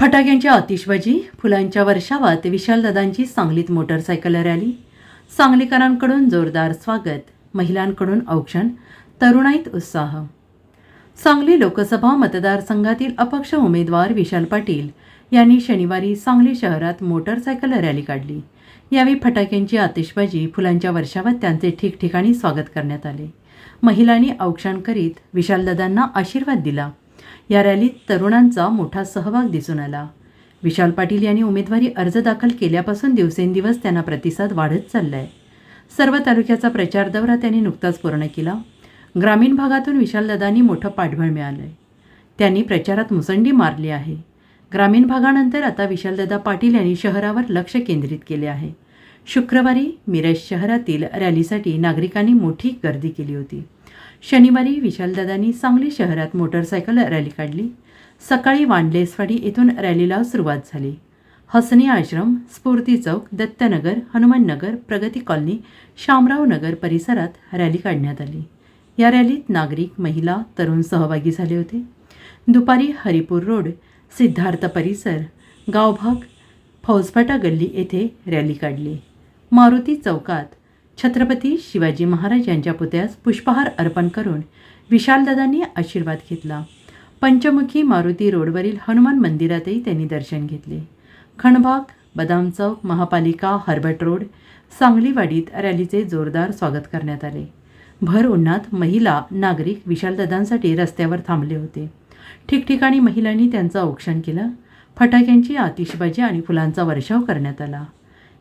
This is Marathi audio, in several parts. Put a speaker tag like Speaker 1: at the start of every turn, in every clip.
Speaker 1: फटाक्यांची आतिषबाजी फुलांच्या वर्षावात विशालदादांची सांगलीत मोटरसायकल रॅली सांगलीकरांकडून जोरदार स्वागत महिलांकडून औक्षण तरुणाईत उत्साह. सांगली लोकसभा मतदारसंघातील अपक्ष उमेदवार विशाल पाटील यांनी शनिवारी सांगली शहरात मोटरसायकल रॅली काढली. यावेळी फटाक्यांची आतिषबाजी फुलांच्या वर्षावात त्यांचे ठिकठिकाणी स्वागत करण्यात आले. महिलांनी औक्षण करीत विशालदादांना आशीर्वाद दिला. या रॅलीत तरुणांचा मोठा सहभाग दिसून आला. विशाल पाटील यांनी उमेदवारी अर्ज दाखल केल्यापासून दिवसेंदिवस त्यांना प्रतिसाद वाढत चाललाय. सर्व तालुक्याचा प्रचार दौरा त्यांनी नुकताच पूर्ण केला. ग्रामीण भागातून विशालदादांनी मोठं पाठबळ मिळालं आहे त्यांनी प्रचारात मुसंडी मारली आहे. ग्रामीण भागानंतर आता विशालदादा पाटील यांनी शहरावर लक्ष केंद्रित केले आहे. शुक्रवारी मिरज शहरातील रॅलीसाठी नागरिकांनी मोठी गर्दी केली होती. शनिवारी विशालदादांनी सांगली शहरात मोटरसायकल रॅली काढली. सकाळी वांडलेसवाडी येथून रॅलीला सुरुवात झाली. हसनी आश्रम स्फूर्ती चौक दत्तनगर हनुमाननगर प्रगती कॉलनी शामराव नगर परिसरात रॅली काढण्यात आली. या रॅलीत नागरिक महिला तरुण सहभागी झाले होते. दुपारी हरिपूर रोड सिद्धार्थ परिसर गावभाग फौजफाटा गल्ली येथे रॅली काढली. मारुती चौकात छत्रपती शिवाजी महाराज यांच्या पुतळ्यास पुष्पहार अर्पण करून विशालदादांनी आशीर्वाद घेतला. पंचमुखी मारुती रोडवरील हनुमान मंदिरातही त्यांनी दर्शन घेतले. खणबाग बदाम चौक महापालिका हर्बट रोड सांगलीवाडीत रॅलीचे जोरदार स्वागत करण्यात आले. भर उन्हात महिला नागरिक विशालदादांसाठी रस्त्यावर थांबले होते. ठिकठिकाणी महिलांनी त्यांचं औक्षण केलं. फटाक्यांची आतिषबाजी आणि फुलांचा वर्षाव करण्यात आला.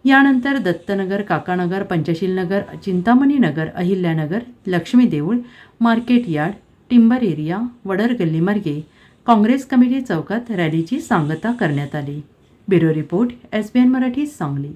Speaker 1: यानंतर दत्तनगर काकानगर पंचशीलनगर चिंतामणीनगर चिंतामणी नगर अहिल्यानगर लक्ष्मी देऊळ market yard timber area Vadar गल्लीमार्गे Congress committee चौकात रॅलीची सांगता करण्यात आली. Bureau report S B N Marathi Sangli.